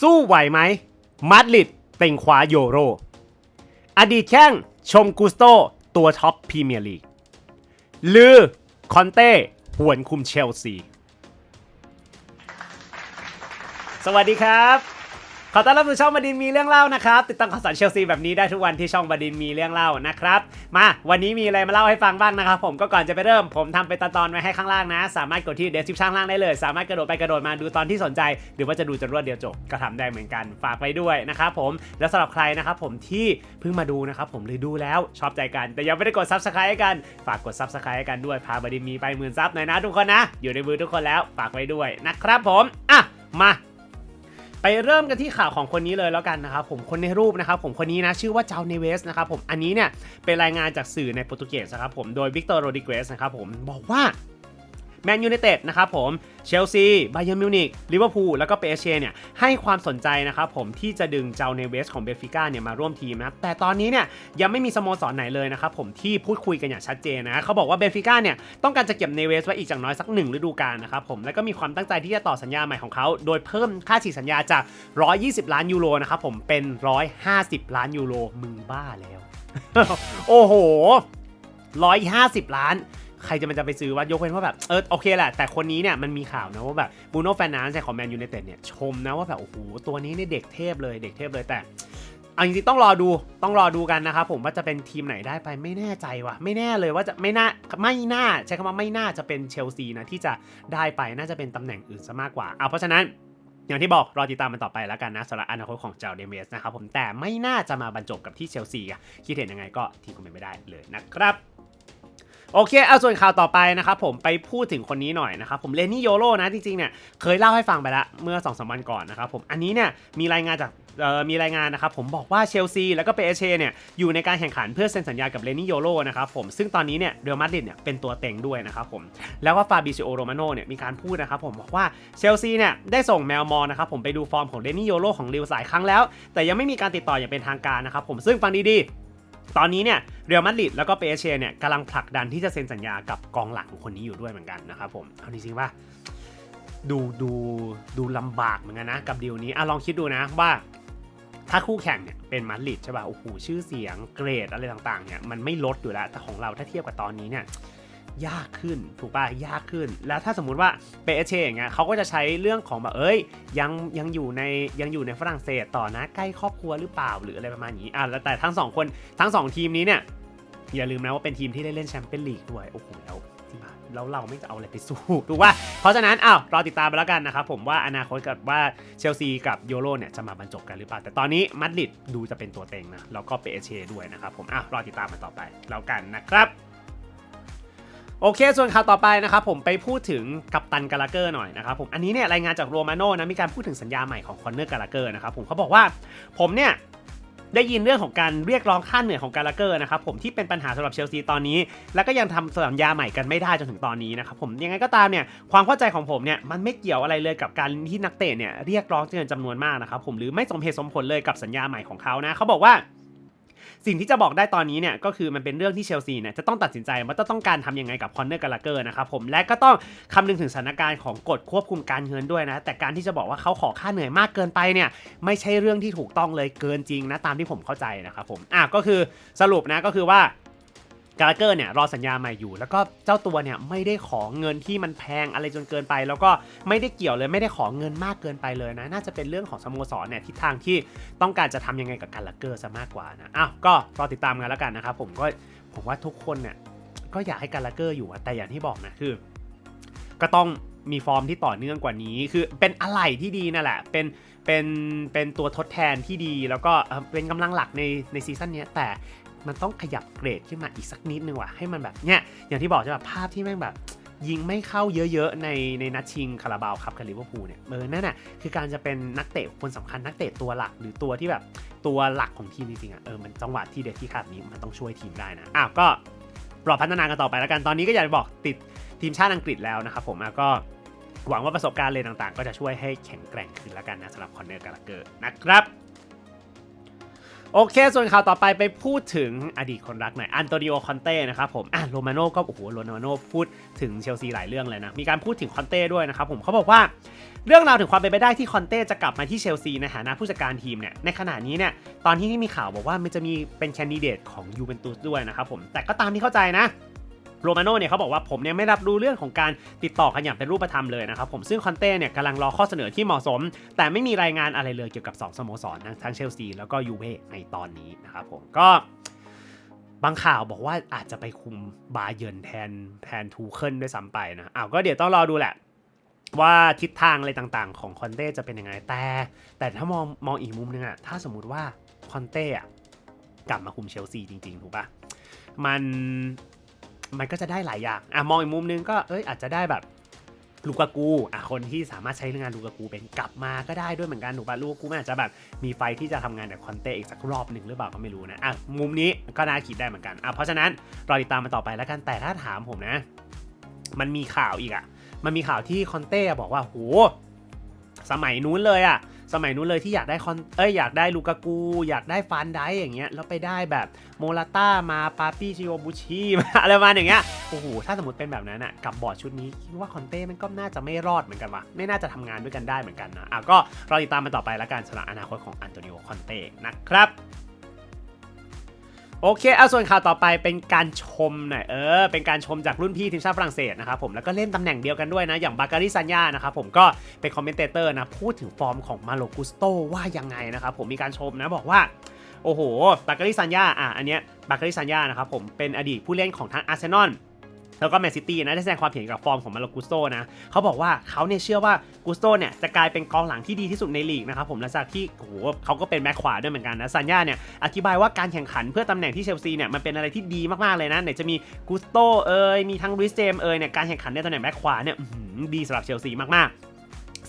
สู้ไหวไหม มาดริดเต็งขวาโยโร อดีตแข้งชมกูสโตตัวท็อปพรีเมียร์ลีกลือ คอนเต้หวนคุมเชลซี สวัสดีครับ ขอต้อนรับสู่ช่องบดินมีเรื่องเล่านะครับติดตามข่าวสารเชลซีแบบนี้ได้ทุกวันที่ช่องบดินมีเรื่องเล่านะครับ มาวันนี้มีอะไรมาเล่าให้ฟังบ้างนะครับ ผมก็ก่อนจะไปเริ่ม ผมทำเป็นตอนไว้ให้ข้างล่างนะ สามารถกดที่เดสคริปชั่นล่างได้เลย สามารถกระโดดไปกระโดดมาดูตอนที่สนใจ หรือว่าจะดูจนรวดเดียวจบก็ทำได้เหมือนกันฝากไว้ด้วยนะครับผมแล้วสำหรับใครนะครับผมที่เพิ่งมาดูนะครับผมหรือดูแล้วชอบใจกัน แต่ยังไม่ได้กดซับสไครต์กันฝากกดซับสไครต์กันด้วยพาบดินมีไปหมื่นซับหน่อยนะทุกคนนะ อยู่ในมือทุกคนแล้วฝากไว้ด้วยนะครับผมอะมา ไปเริ่มกันที่ข่าวของคนนี้เลยแล้วกันนะครับผมคนในรูปนะครับผมคนนี้นะชื่อว่าเจ้าเนเวสนะครับผมอันนี้เนี่ยเป็นรายงานจากสื่อในโปรตุเกสนะครับผมโดยวิกเตอร์โรดิเกสนะครับผมบอกว่า แมนยูไนเต็ดนะครับผมเชลซีไบเยอร์มิวนิกลิเวอร์พูลแล้วก็เปเชเนี่ยให้ความสนใจนะครับผมที่จะดึงเจ้าเนเวสของเบฟิก้าเนี่ยมาร่วมทีมนะแต่ตอนนี้เนี่ยยังไม่มีสโมสรไหนเลยนะครับผมที่พูดคุยกันอย่างชัดเจนนะเขาบอกว่าเบฟิก้าเนี่ยต้องการจะเก็บเนเวสไว้อีกอย่างน้อยสักหนึ่งฤดูกาลนะครับผมแล้วก็มีความตั้งใจที่จะต่อสัญญาใหม่ของเขา โดยเพิ่มค่าฉีกสัญญาจาก 120 ล้านยูโรนะครับผมเป็น 150 ล้านยูโรมึงบ้าแล้ว โอ้โห 150 ล้าน ใครจะมันจะไปซื้อว่ายกเว้นว่าแบบเออโอเคแหละแต่คนนี้เนี่ยมันมีข่าวนะว่าแบบบูโน่แฟนนานซ์ของแมนยูไนเต็ดเนี่ยชมนะว่าแบบโอ้โหตัวนี้เนี่ยเด็กเทพเลยเด็กเทพเลยแต่เอาจริงๆต้องรอดูต้องรอดูกันนะครับผมว่าจะเป็นทีมไหนได้ไปไม่แน่ใจว่ะ ไม่แน่เลยว่าจะไม่น่าไม่น่าใช้คำว่าไม่น่าจะเป็นเชลซีนะที่จะได้ไปน่าจะเป็นตำแหน่งอื่นซะมากกว่าเอาเพราะฉะนั้นอย่างที่บอกรอติดตามมันต่อไปแล้วกันนะสำหรับอนาคตของเจ้าเดเมสนะครับผมแต่ไม่น่าจะมาบรรจบกับที่เชลซีอะคิดเห็นยังไงก็ทีมคอมเมนต์ไม่ได้เลยนะครับ โอเค เอาส่วนข่าวต่อไปนะครับผมไปพูดถึงคนนี้หน่อยนะครับผมเลนนี่โยโรนะจริงๆเนี่ยเคยเล่าให้ฟังไปแล้วเมื่อ2อสวันก่อนนะครับผมอันนี้เนี่ยมีรายงานจากมีรายงานนะครับผมบอกว่าเชลซีแล้วก็เปเชเนี่ยอยู่ในการแข่งขันเพื่อเซ็นสัญญากับเลนนี่โยโรนะครับผมซึ่งตอนนี้เนี่ยเรอัลมาดริดเนี่ยเป็นตัวเต็งด้วยนะครับผมแล้วก็ฟาบิซิโอโรมาโนเนี่ยมีการพูดนะครับผมบอกว่าเชลซีเนี่ยได้ส่งแมวมอนะครับผมไปดูฟอร์มของเลนนี่โยโรของลิวสายครั้งแล้ว แต่ยังไม่มีการติดต่ออย่างเป็นทางการนะครับผมซึ่งฟังดีๆ ตอนนี้เนี่ยเรอัลมาดริดแล้วก็เปเชเนี่ยกำลังผลักดันที่จะเซ็นสัญญากับกองหลังคนนี้อยู่ด้วยเหมือนกันนะครับผมเอาจริงๆว่าดูดูดูลำบากเหมือนกันนะกับดีลนี้อะลองคิดดูนะว่าถ้าคู่แข่งเนี่ยเป็นมาดริดใช่ป่ะโอ้โหชื่อเสียงเกรดอะไรต่างๆเนี่ยมันไม่ลดอยู่แล้วแต่ของเราถ้าเทียบกับตอนนี้เนี่ย ยากขึ้นถูกป่ะยากขึ้น แล้วถ้าสมมุติว่าเปเชอย่างเงี้ยเขาก็จะใช้เรื่องของแบบเอ้ยยังยังอยู่ในยังอยู่ในฝรั่งเศสต่อนะใกล้ครอบครัวหรือเปล่าหรืออะไรประมาณนี้อะแล้วแต่ทั้งสองคนทั้งสองทีมนี้เนี่ยอย่าลืมนะว่าเป็นทีมที่ได้เล่นแชมเปี้ยนลีกด้วยโอ้โหแล้วที่มาแล้วเราไม่จะเอาอะไรไปสู้ถูกป่ะเพราะฉะนั้นอ้าวรอติดตามไปแล้วกันนะครับผมว่าอนาคตกับว่าเชลซีกับโยโรเนี่ยจะมาบรรจบกันหรือเปล่า แต่ตอนนี้มาดริดดูจะเป็นตัวเต็งนะแล้วก็เปเชด้วยนะครับผมอ้าวรอติดตามมันต่อไปแล้วกันนะครับ โอเค ส่วนข่าวต่อไปนะครับผมไปพูดถึงกัปตันกาลาเกอร์หน่อยนะครับผมอันนี้เนี่ยรายงานจากโรมาโน่นะมีการพูดถึงสัญญาใหม่ของคอนเนอร์กาลาเกอร์นะครับผมเขาบอกว่าผมเนี่ยได้ยินเรื่องของการเรียกร้องค่าเหนื่อยของกาลาเกอร์นะครับผมที่เป็นปัญหาสำหรับเชลซีตอนนี้ แล้วก็ยังทำสัญญาใหม่กันไม่ได้จนถึงตอนนี้นะครับผมยังไงก็ตามเนี่ยความเข้าใจของผมเนี่ยมันไม่เกี่ยวอะไรเลยกับการที่นักเตะเนี่ยเรียกร้องเงินจำนวนมากนะครับผมหรือไม่สมเหตุสมผลเลยกับสัญญาใหม่ของเขานะเขาบอกว่า สิ่งที่จะบอกได้ตอนนี้เนี่ยก็คือมันเป็นเรื่องที่เชลซีเนี่ยจะต้องตัดสินใจว่าจะต้องการทำยังไงกับคอนเนอร์กาลาเกอร์นะครับผมและก็ต้องคำนึงถึงสถานการณ์ของกฎควบคุมการเงินด้วยนะ แต่การที่จะบอกว่าเขาขอค่าเหนื่อยมากเกินไปเนี่ยไม่ใช่เรื่องที่ถูกต้องเลยเกินจริงนะตามที่ผมเข้าใจนะครับผมอะก็คือสรุปนะก็คือว่า กาลเกอร์เนี่ยรอสัญญาใหม่อยู่ แล้วก็เจ้าตัวเนี่ยไม่ได้ขอเงินที่มันแพงอะไรจนเกินไป แล้วก็ไม่ได้เกี่ยวเลยไม่ได้ขอเงินมากเกินไปเลยนะ น่าจะเป็นเรื่องของสโมสรเนี่ยทิศทางที่ต้องการจะทำยังไงกับกาลเกอร์ซะมากกว่านะอ้าวก็รอติดตามกันแล้วกันนะครับผมก็ผมว่าทุกคนเนี่ยก็อยากให้กาลเกอร์อยู่แต่อย่างที่บอกนะคือ ก็ต้องมีฟอร์มที่ต่อเนื่องกว่านี้ คือเป็นอะไรที่ดีนั่นแหละ เป็น เป็น เป็นตัวทดแทนที่ดี แล้วก็เป็นกำลังหลักในในซีซั่นนี้ แต่ มันต้องขยับเกรดขึ้นมาอีกสักนิดนึงว่ะให้มันแบบเนี้ยอย่างที่บอกใช่ป่ะภาพที่แม่งแบบ ยิงไม่เข้าเยอะๆ ในในนัดชิงคาราบาวครับกับลิเวอร์พูลเนี่ยเออนั่นน่ะคือการจะเป็นนักเตะคนสำคัญนักเตะตัวหลักหรือตัวที่แบบตัวหลักของทีมจริงๆอะเออมันจังหวะที่เด็ดที่ขาดนี้มันต้องช่วยทีมได้นะอ้าวก็รอพัฒนากันต่อไปแล้วกันตอนนี้ก็อยากจะบอกติดทีมชาติอังกฤษแล้วนะครับผมก็หวังว่าประสบการณ์เลยต่างๆ ก็จะช่วยให้แข็งแกร่งขึ้นแล้วกันนะสำหรับคอนเนอร์กาลเกอร์นะครับ โอเค ส่วนข่าวต่อไปไปพูดถึงอดีตคนรักหน่อย อันโตนิโอ คอนเต้นะครับผม อะโรมาโน่ก็ โอ้โห โรมาโน่พูดถึงเชลซีหลายเรื่องเลยนะ มีการพูดถึงคอนเต้ด้วยนะครับผมเขาบอกว่าเรื่องราวถึงความเป็นไปได้ที่คอนเต้จะกลับมาที่เชลซีในฐานะผู้จัดการทีมเนี่ย ในขณะนี้เนี่ย ตอนที่มีข่าวบอกว่ามันจะมีเป็นแคนดิเดตของยูเวนตุสด้วยนะครับผม แต่ก็ตามที่เข้าใจนะ โรมาโน่เนี่ยเขาบอกว่าผมเนี่ยไม่รับรู้เรื่องของการติดต่อกันอย่างเป็นรูปธรรมเลยนะครับผมซึ่งคอนเต้เนี่ยกำลังรอข้อเสนอที่เหมาะสม แต่ไม่มีรายงานอะไรเลยเกี่ยวกับ 2สโมสรทั้งเชลซีแล้วก็ยูเว่ในตอนนี้นะครับผมก็บางข่าวบอกว่าอาจจะไปคุมบาเยิร์นแทนแทนทูเคิลด้วยซ้ำไปนะอ้าวก็เดี๋ยวต้องรอดูแหละ ว่าทิศทางอะไรต่างๆ ของคอนเต้จะเป็นยังไงแต่ แต่ถ้ามองมองอีกมุมนึงอะถ้าสมมุติว่าคอนเต้อะกลับมาคุมเชลซีจริง ๆ ถูกปะมัน มันก็จะได้หลายอย่างอะมองอีกมุมนึงก็เอ้ยอาจจะได้แบบลูกากูอะคนที่สามารถใช้งานลูกากูเป็นกลับมาก็ได้ด้วยเหมือนกันถูกป่ะลูกากูมันอาจจะแบบมีไฟที่จะทำงานกับคอนเต้อีกสักรอบหนึ่งหรือเปล่าก็ไม่รู้นะอะมุมนี้ก็น่าคิดได้เหมือนกันอะเพราะฉะนั้นรอติดตามมาต่อไปแล้วกันแต่ถ้าถามผมนะ มันมีข่าวอีกอะมันมีข่าวที่คอนเต้บอกว่าโหสมัยนู้นเลยอะ สมัยนู้นเลยที่อยากได้คอนเอ้ยอยากได้ลูกากู อยากได้ฟานได้อย่างเงี้ยแล้วไปได้แบบโมลาต้ามาปาปี้ชิโอบุชิมาอะไรมาอย่างเงี้ยโอ้โหถ้าสมมติเป็นแบบนั้นอะกับบอร์ดชุดนี้คิดว่าคอนเต้มันก็น่าจะไม่รอดเหมือนกันวะไม่น่าจะทำงานด้วยกันได้เหมือนกันนะอะก็รอติดตามมันต่อไปละกันสำหรับอนาคตของอันโตนิโอคอนเต้นะครับ โอเคเอาส่วนข่าวต่อไปเป็นการชมหน่อยเออเป็นการชมจากรุ่นพี่ทีมชาติฝรั่งเศสนะครับผมแล้วก็เล่นตำแหน่งเดียวกันด้วยนะ อย่างบาการิซันยานะครับผมก็เป็นคอมเมนเตเตอร์นะ พูดถึงฟอร์มของมาโลกุสโตว่ายังไงนะครับผมมีการชมนะบอกว่าโอ้โห บาการิซันยาอะอันเนี้ยบาการิซันยานะครับผมเป็นอดีตผู้เล่นของทางอาร์เซนอล แล้วก็แมนซิตี้นะได้แสดงความเห็นกับฟอร์มของมาโลกุสโตนะเขาบอกว่าเขาเนี่ยเชื่อว่ากุสโตเนี่ยจะกลายเป็นกองหลังที่ดีที่สุดในลีกนะครับผมหลังจากที่โอ้โหเขาก็เป็นแบ็คขวาด้วยเหมือนกันนะซันย่าเนี่ยอธิบายว่าการแข่งขันเพื่อตำแหน่งที่เชลซีเนี่ยมันเป็นอะไรที่ดีมากๆเลยนะไหนจะมีกุสโตเอ่ยมีทั้งริสเจมเอ่ยเนี่ยการแข่งขันในตำแหน่งแบ็คขวาเนี่ยดีสำหรับเชลซีมากๆ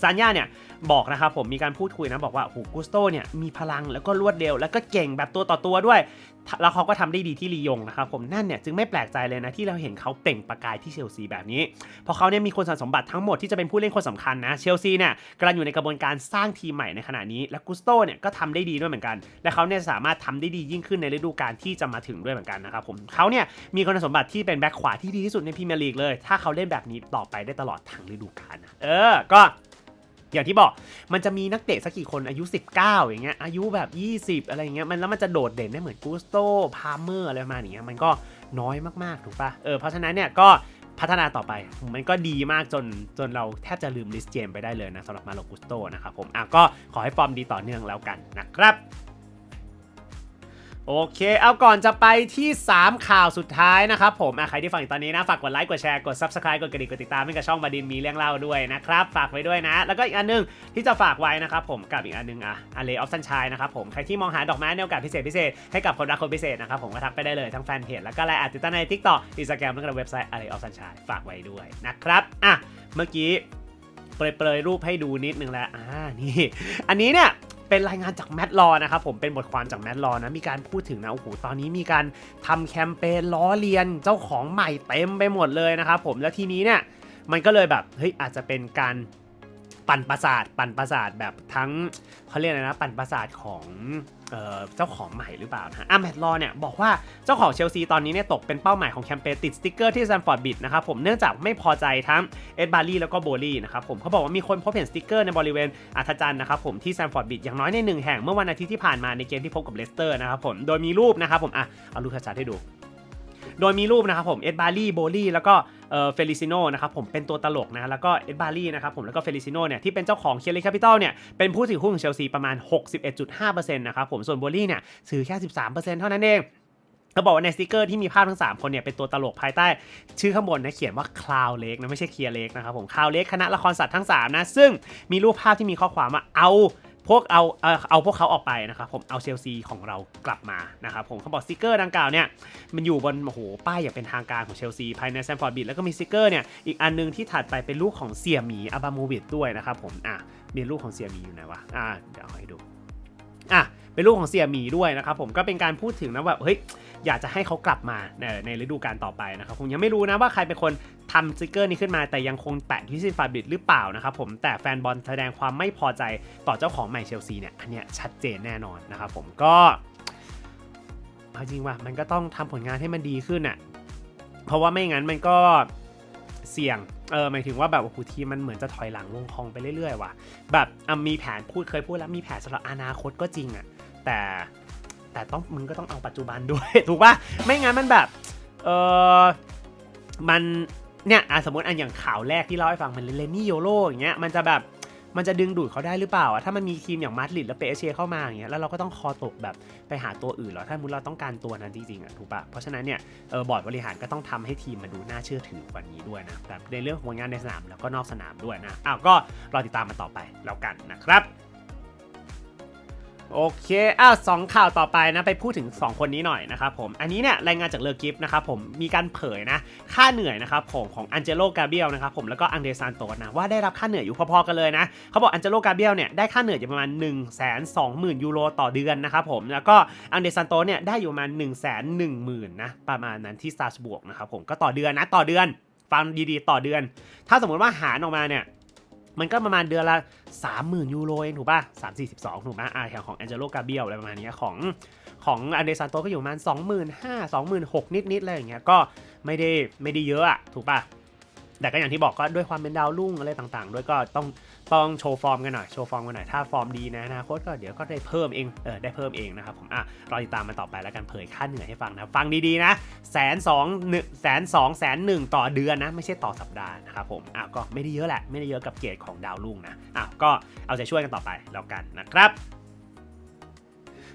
ซันย่าเนี่ยบอกนะครับผมมีการพูดคุยนะบอกว่าโหกุสโตเนี่ยมีพลังแล้วก็รวดเร็ว แล้วก็เก่งแบบตัวต่อตัวด้วย แล้วเขาก็ทำได้ดีที่ลียงนะครับผมนั่นเนี่ยจึงไม่แปลกใจเลยนะที่เราเห็นเขาเปล่งประกายที่เชลซีแบบนี้ เพราะเขาเนี่ยมีคนสมบัติทั้งหมดที่จะเป็นผู้เล่นคนสำคัญนะเชลซีเนี่ยกำลังอยู่ในกระบวนการสร้างทีมใหม่ในขณะนี้ และกุสโตเนี่ยก็ทำได้ดีด้วยเหมือนกัน และเขาเนี่ยสามารถทำได้ดียิ่งขึ้นในฤดูกาลที่จะมาถึงด้วยเหมือนกันนะครับผมเขาเนี่ยมีคุณสมบัติที่เป็นแบ็คขวาที่ดีที่สุดในพรีเมียร์ลีกเลย ถ้าเขาเล่นแบบนี้ต่อไปได้ตลอดทั้งฤดูกาลนะเออก็ อย่างที่บอกมันจะมีนักเตะสักกี่คนอายุ 19 อย่างเงี้ยอายุแบบ 20 อะไรอย่างเงี้ยมันแล้วมันจะโดดเด่นได้เหมือนกูสโตพาเมอร์อะไรประมาณอย่างเงี้ยมันก็น้อยมากๆ ถูกปะเออเพราะฉะนั้นเนี่ยก็พัฒนาต่อไปมันก็ดีมากจนจนเราแทบจะลืมลิสเจมไปได้เลยนะสำหรับมาโลกุสโตนะครับผมอะก็ขอให้ฟอร์มดีต่อเนื่องแล้วกันนะครับ โอเค เอาก่อนจะไปที่ 3 ข่าวสุดท้ายนะครับผมใครที่ฟังอยู่ตอนนี้นะ ฝากกดไลค์ กดแชร์ กด Subscribe กดกระดิ่ง กดติดตามให้กับช่องบาดินมีเรื่องเล่าด้วยนะครับ ฝากไว้ด้วยนะ แล้วก็อีกอันนึงที่จะฝากไว้นะครับผม กับอีกอันนึงอะอเลออฟซันชายนะครับผม ใครที่มองหาดอกไม้ในโอกาสพิเศษพิเศษให้กับคนรักคนพิเศษนะครับผมก็ทักไปได้เลยทั้งแฟนเพจแล้วก็ไลน์แอดติดตามใน TikTok Instagram แล้วก็เว็บไซต์ a l e of Sunshine ฝากไว้ด้วยนะครับอะเมื่อกี้เปรยๆรูปให้ดูนิดนึงแล้วอ่านี่ อันนี้เนี่ย เป็นรายงานจากแมดลอนะครับผมเป็นบทความจากแมดลอนะมีการพูดถึงนะโอ้โหตอนนี้มีการทำแคมเปญล้อเลียนเจ้าของใหม่เต็มไปหมดเลยนะครับผมแล้วทีนี้เนี่ยมันก็เลยแบบเฮ้ยอาจจะเป็นการปั่นประสาทปั่นประสาทแบบทั้งเขาเรียกอะไรนะปั่นประสาทของ เจ้าของใหม่หรือเปล่านะอะแมดลอเนี่ยบอกว่าเจ้าของเชลซีตอนนี้เนี่ยตกเป็นเป้าหมายของแคมเปญติดสติกเกอร์ที่แซมฟอร์ดบิดนะครับผมเนื่องจากไม่พอใจทั้งเอ็ดบาร์ลี่แล้วก็โบลี่นะครับผมเขาบอกว่ามีคนพบเห็นสติกเกอร์ในบริเวณอัธจันทร์นะครับผมที่แซมฟอร์ดบิดอย่างน้อยในหนึ่งแห่งเมื่อวันอาทิตย์ที่ผ่านมาในเกมที่พบกับเลสเตอร์นะครับผมโดยมีรูปนะครับผมอะเอารูปชัดๆให้ดูโดยมีรูปนะครับผมเอ็ดบาร์ลี่โบลี่แล้วก็เอ่อเฟลิซิโนนะครับผมเป็นตัวตลกนะแล้วก็เอ็ดบาร์ลี่นะครับผมแล้วก็เฟลิซิโนเนี่ยที่เป็นเจ้าของเคียร์ลีแคปิตอลเนี่ยเป็นผู้ถือหุ้นของเชลซีประมาณ 61.5%นะครับผมส่วนโบลี่เนี่ยถือแค่ 13%เท่านั้นเองเขาบอกว่าในสติกเกอร์ที่มีภาพทั้ง 3 คนเนี่ยเป็นตัวตลกภายใต้ชื่อข้างบนนะเขียนว่าคลาวเล็กนะไม่ใช่เคียร์เล็กนะครับผมคลาวเล็กคณะละครสัตว์ทั้ง 3 นะ ซึ่งมีรูปภาพที่มีข้อความว่าเอา พวกเอาเอาเอาพวกเขาออกไปนะครับผมเอาเชลซีของเรากลับมานะครับผมเขาบอกสติกเกอร์ดังกล่าวเนี่ยมันอยู่บนโอ้โหป้ายอย่างเป็นทางการของเชลซีภายในแซมฟอร์ดบิดแล้วก็มีสติกเกอร์เนี่ยอีกอันหนึงที่ถัดไปเป็นรูปของเสี่ยหมีอาบาโมวิดด้วยนะครับผมอะมีรูปของเสี่ยหมีอยู่ไหนวะอะเดี๋ยวให้ดูอะเป็นรูปของเสี่ยหมีด้วยนะครับผมก็เป็นการพูดถึงนะแบบเฮ้ยอยากจะให้เขากลับมาในในฤดูกาลต่อไปนะครับผมยังไม่รู้นะว่าใครเป็นคน ทำสติกเกอร์นี้ขึ้นมาแต่ยังคงแปะที่ซิฟาบิดหรือเปล่านะครับผมแต่แฟนบอลแสดงความไม่พอใจต่อเจ้าของใหม่เชลซีเนี่ยอันเนี้ยชัดเจนแน่นอนนะครับผมก็เอาจริงว่ามันก็ต้องทำผลงานให้มันดีขึ้นอะเพราะว่าไม่งั้นมันก็เสี่ยงเออหมายถึงว่าแบบโอ้โหทีมมันเหมือนจะถอยหลังลงคลองไปเรื่อยๆว่ะแบบมีแผนพูดเคยพูดแล้วมีแผนสำหรับอนาคตก็จริงอะแต่แต่ต้องมึงก็ต้องเอาปัจจุบันด้วย ถูกปะไม่งั้นมันแบบเออมัน เนี่ยอะสมมติอันอย่างข่าวแรกที่เล่าให้ฟังมันเลนนี่โยโรอย่างเงี้ยมันจะแบบมันจะดึงดูดเขาได้หรือเปล่าอะถ้ามันมีทีมอย่างมาดริดและเปเชเข้ามาอย่างเงี้ยแล้วเราก็ต้องคอตกแบบไปหาตัวอื่นเหรอถ้ามุติเราต้องการตัวนั้นจริงๆอะถูกปะเพราะฉะนั้นเนี่ยเออบอร์ดบริหารก็ต้องทำให้ทีมมันดูน่าเชื่อถือกว่านี้ด้วยนะแบบในเรื่องของผลงานในสนามแล้วก็นอกสนามด้วยนะอ้าวก็รอติดตามมันต่อไปแล้วกันนะครับ โอเค อ้าวสองข่าวต่อไปนะ ไปพูดถึง 2 คนนี้หน่อยนะครับผม อันนี้เนี่ยรายงานจากเลอกิฟนะครับผม มีการเผยนะ ค่าเหนื่อยนะครับผมของอันเจโลกาเบียลนะครับผม แล้วก็อังเดรซานโตนะ ว่าได้รับค่าเหนื่อยอยู่พอๆกันเลยนะ เขาบอกอันเจโลกาเบียลเนี่ยได้ค่าเหนื่อยอยู่ประมาณ 1 2 0 0 0 0 ยูโรต่อเดือนนะครับผม แล้วก็อังเดรซานโตเนี่ยได้อยู่ประมาณ 1 1 0 0 0 0นะ ประมาณนั้นที่สตาร์บวกนะครับผม ก็ต่อเดือนนะ ต่อเดือน ฟังดีๆ ต่อเดือน ถ้าสมมติว่าหารออกมาเนี่ย มันก็ประมาณเดือนละ 30,000 ยูโรเองถูกป่ะ3 4 2 ถูกไหมอ่าอย่างของแองเจโลกาเบียลอะไรประมาณนี้ของของอันเดซานโตก็อยู่ประมาณ 25,000 26,000 นิดๆอะไรอย่างเงี้ยก็ไม่ได้ไม่ได้เยอะอะถูกป่ะแต่ก็อย่างที่บอกก็ด้วยความเป็นดาวรุ่งอะไรต่างๆ ด้วยก็ต้อง ต้องโชว์ฟอร์มกันหน่อยโชว์ฟอร์มกันหน่อยถ้าฟอร์มดีนะอนาคตก็เดี๋ยวก็ได้เพิ่มเองเออได้เพิ่มเองนะครับผมอะรอติดตามมันต่อไปแล้วกันเผยค่าเหนื่อยให้ฟังนะฟังดีๆนะแสนสองหนึ่งแสนสองแสนหนึ่งต่อเดือนนะ ไม่ใช่ต่อสัปดาห์นะครับผมอะก็ไม่ได้เยอะแหละไม่ได้เยอะกับเกรดของดาวรุ่งนะอะก็เอาใจช่วยกันต่อไปแล้วกันนะครับ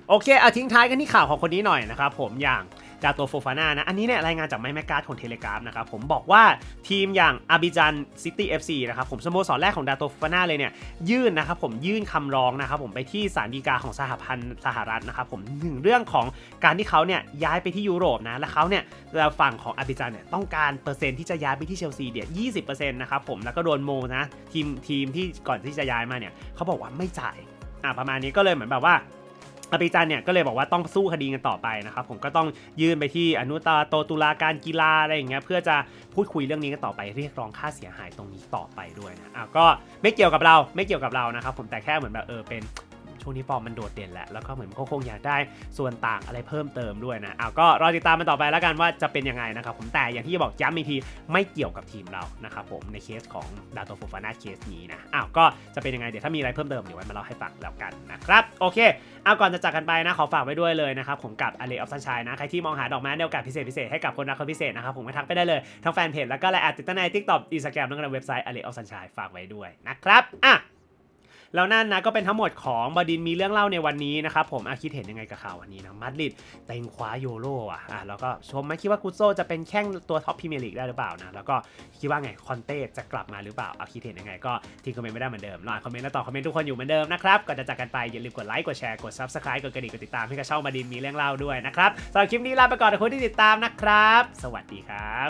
โอเคเอาทิ้งท้ายกันที่ข่าวของคนนี้หน่อยนะครับผมอย่าง ดาโตโฟฟาน่านะ อันนี้เนี่ยรายงานจากไมค์แมกการ์ดของเทเลกราฟนะครับ ผมบอกว่าทีมอย่างอาบิจันซิตี้เอฟซีนะครับผมสโมสรแรกของดาโตฟฟาน่าเลยเนี่ยยื่นนะครับผมยื่นคำร้องนะครับผมไปที่ศาลฎีกาของสหพันธ์สหรัฐนะครับผมถึงเรื่องของการที่เขาเนี่ยย้ายไปที่ยุโรปนะและเขาเนี่ยฝั่งของอาบิจันเนี่ยต้องการเปอร์เซ็นต์ที่จะย้ายไปที่เชลซีเนี่ยยี่สิบเปอร์เซ็นต์นะครับผมแล้วก็โดนโมนะทีมทีมที่ก่อนที่จะย้ายมาเนี่ยเขาบอกว่าไม่จ่ายอะประมาณนี้ก็เลยเหมือนแบบว่า อภิจันเนี่ยก็เลยบอกว่าต้องสู้คดีกันต่อไปนะครับผมก็ต้องยื่นไปที่อนุตาโตตุลาการกีฬาอะไรอย่างเงี้ยเพื่อจะพูดคุยเรื่องนี้กันต่อไปเรียกร้องค่าเสียหายตรงนี้ต่อไปด้วยนะอะก็ไม่เกี่ยวกับเราไม่เกี่ยวกับเรานะครับผมแต่แค่เหมือนแบบเออเป็น วงนี้ฟอร์มมันโดดเด่นแหละ แล้วก็เหมือนเขาคงอยากได้ส่วนต่างอะไรเพิ่มเติมด้วยนะเอาก็รอติดตามมันต่อไปแล้วกันว่าจะเป็นยังไงนะครับผมแต่อย่างที่บอกย้ำอีกทีไม่เกี่ยวกับทีมเรานะครับผมในเคสของดาโตโฟฟาน่าเคสนี้นะอ้าวก็จะเป็นยังไงเดี๋ยวถ้ามีอะไรเพิ่มเติมเดี๋ยวไว้มาเล่าให้ฟังแล้วกันนะครับโอเคเอาก่อนจะจากกันไปนะขอฝากไว้ด้วยเลยนะครับผมกับ a l เลออฟซันชัยนะใครที่มองหาดอกไม้ในโอกาสพิเศษพิเศษให้กับคนรักคนพิเศษนะครับผมก็ทักไปได้เลยทั้งแฟนเพจแล้วก็ไลน์แอดติดตั้งในทิกตอกอินสตาแกรมแล้วก็เว็บไซต์ a l เลออฟซันชัยฝากไว้ด้วยนะครับอะ แล้วนั่นนะก็เป็นทั้งหมดของบดินมีเรื่องเล่าในวันนี้นะครับผมอาคิดเห็นยังไงกับข่าววันนี้นะมาดริดเต็งคว้าโยโรอะอะแล้วก็ชมไหมคิดว่ากุโซจะเป็นแข้งตัวท็อปพรีเมียร์ลีกได้หรือเปล่านะแล้วก็คิดว่าไงคอนเต้จะกลับมาหรือเปล่าอาคิดเห็นยังไงก็ทิ้งคอมเมนต์ไม่ได้เหมือนเดิมรออ่านคอมเมนต์และตอบคอมเมนต์ทุกคนอยู่เหมือนเดิมนะครับก่อนจะจากกันไปอย่าลืมกดไลค์กดแชร์กด subscribe กดกระดิ่งกดติดตามให้กับช่องบดินมีเรื่องเล่าด้วยนะครับสำหรับคลิปนี้ลาไปก่อนขอบคุณที่ติดตามนะครับ สวัสดีครับ